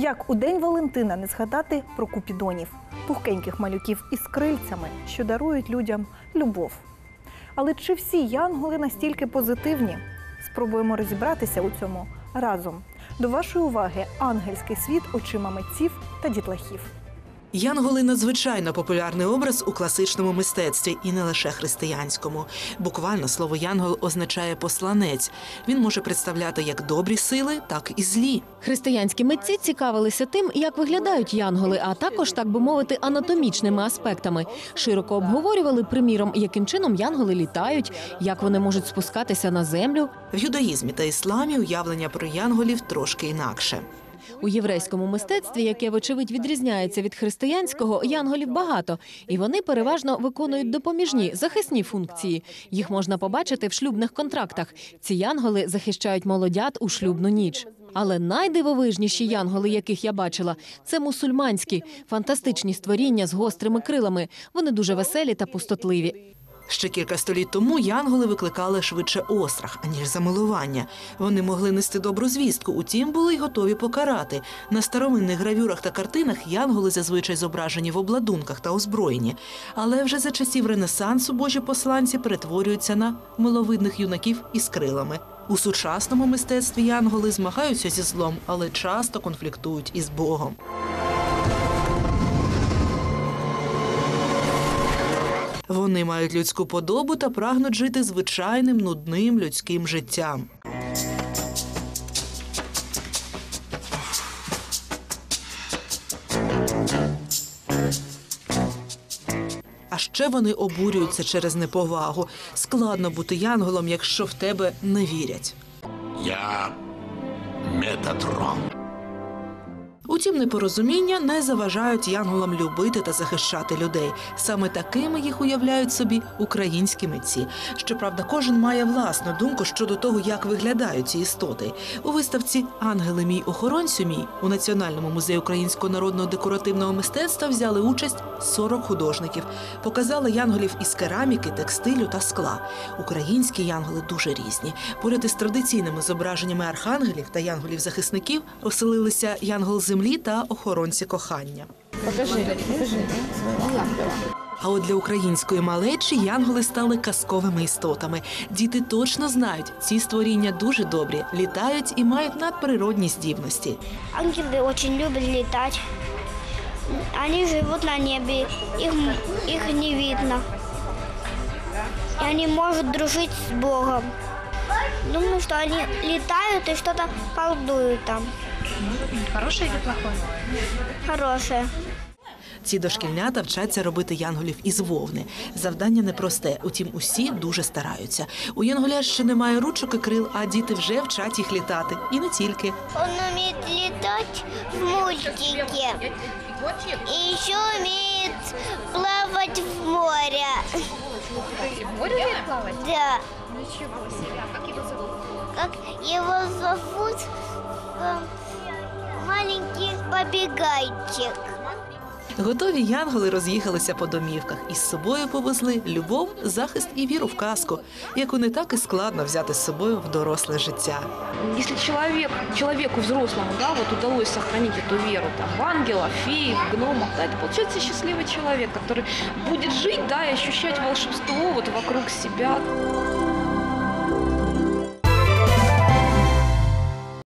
Як у День Валентина не згадати про купідонів, пухкеньких малюків із крильцями, що дарують людям любов. Але чи всі янголи настільки позитивні? Спробуємо розібратися у цьому разом. До вашої уваги ангельський світ очима митців та дітлахів. Янголи надзвичайно популярний образ у класичному мистецтві і не лише християнському. Буквально слово янгол означає посланець. Він може представляти як добрі сили, так і злі. Християнські митці цікавилися тим, як виглядають янголи, а також, так би мовити, анатомічними аспектами. Широко обговорювали, приміром, яким чином янголи літають, як вони можуть спускатися на землю. В юдаїзмі та ісламі уявлення про янголів трошки інакше. У єврейському мистецтві, яке вочевидь відрізняється від християнського, янголів багато, і вони переважно виконують допоміжні захисні функції. Їх можна побачити в шлюбних контрактах. Ці янголи захищають молодят у шлюбну ніч. Але найдивовижніші янголи, яких я бачила, це мусульманські, фантастичні створіння з гострими крилами. Вони дуже веселі та пустотливі. Ще кілька століть тому янголи викликали швидше острах, аніж замилування. Вони могли нести добру звістку, утім були й готові покарати. На старовинних гравюрах та картинах янголи зазвичай зображені в обладунках та озброєні. Але вже за часів Ренесансу божі посланці перетворюються на миловидних юнаків із крилами. У сучасному мистецтві янголи змагаються зі злом, але часто конфліктують із Богом. Вони мають людську подобу та прагнуть жити звичайним нудним людським життям. А ще вони обурюються через неповагу. Складно бути янголом, якщо в тебе не вірять. Я Метатрон. Утім, непорозуміння не заважають янголам любити та захищати людей. Саме такими їх уявляють собі українські митці. Щоправда, кожен має власну думку щодо того, як виглядають ці істоти. У виставці Ангели мій охоронцю мій у Національному музеї українського народного декоративного мистецтва взяли участь 40 художників. Показали янголів із кераміки, текстилю та скла. Українські янголи дуже різні. Поряд із традиційними зображеннями архангелів та янголів-захисників оселилися янгол землі та охоронці кохання. А от для української малечі янголи стали казковими істотами. Діти точно знають, ці створіння дуже добрі, літають і мають надприродні здібності. Ангелы очень любят летать. Они живут на небе, их, их не видно. И они могут дружить с Богом. Думаю, что они летают и что-то колдуют там. Хорошее или плохое? Хорошее. Ці дошкільнята вчаться робити янголів із вовни. Завдання непросте, утім, усі дуже стараються. У янголя ще немає ручок і крил, а діти вже вчать їх літати. І не тільки. Он умеет летать в мультике. И еще умеет плавать в море. В море умеет плавать? Да. Ничего себе. Как его зовут? Как его зовут? Э, Маленький побегайчик. Готові янголи роз'їхалися по домівках і з собою повезли любов, захист і віру в казку, яку не так і складно взяти з собою в доросле життя. Если человек, человеку взрослому, да, вот удалось сохранить эту веру там, в ангелов, феи, в гномов, да, это получается счастливый человек, который будет жить, да, и ощущать волшебство вот вокруг себя.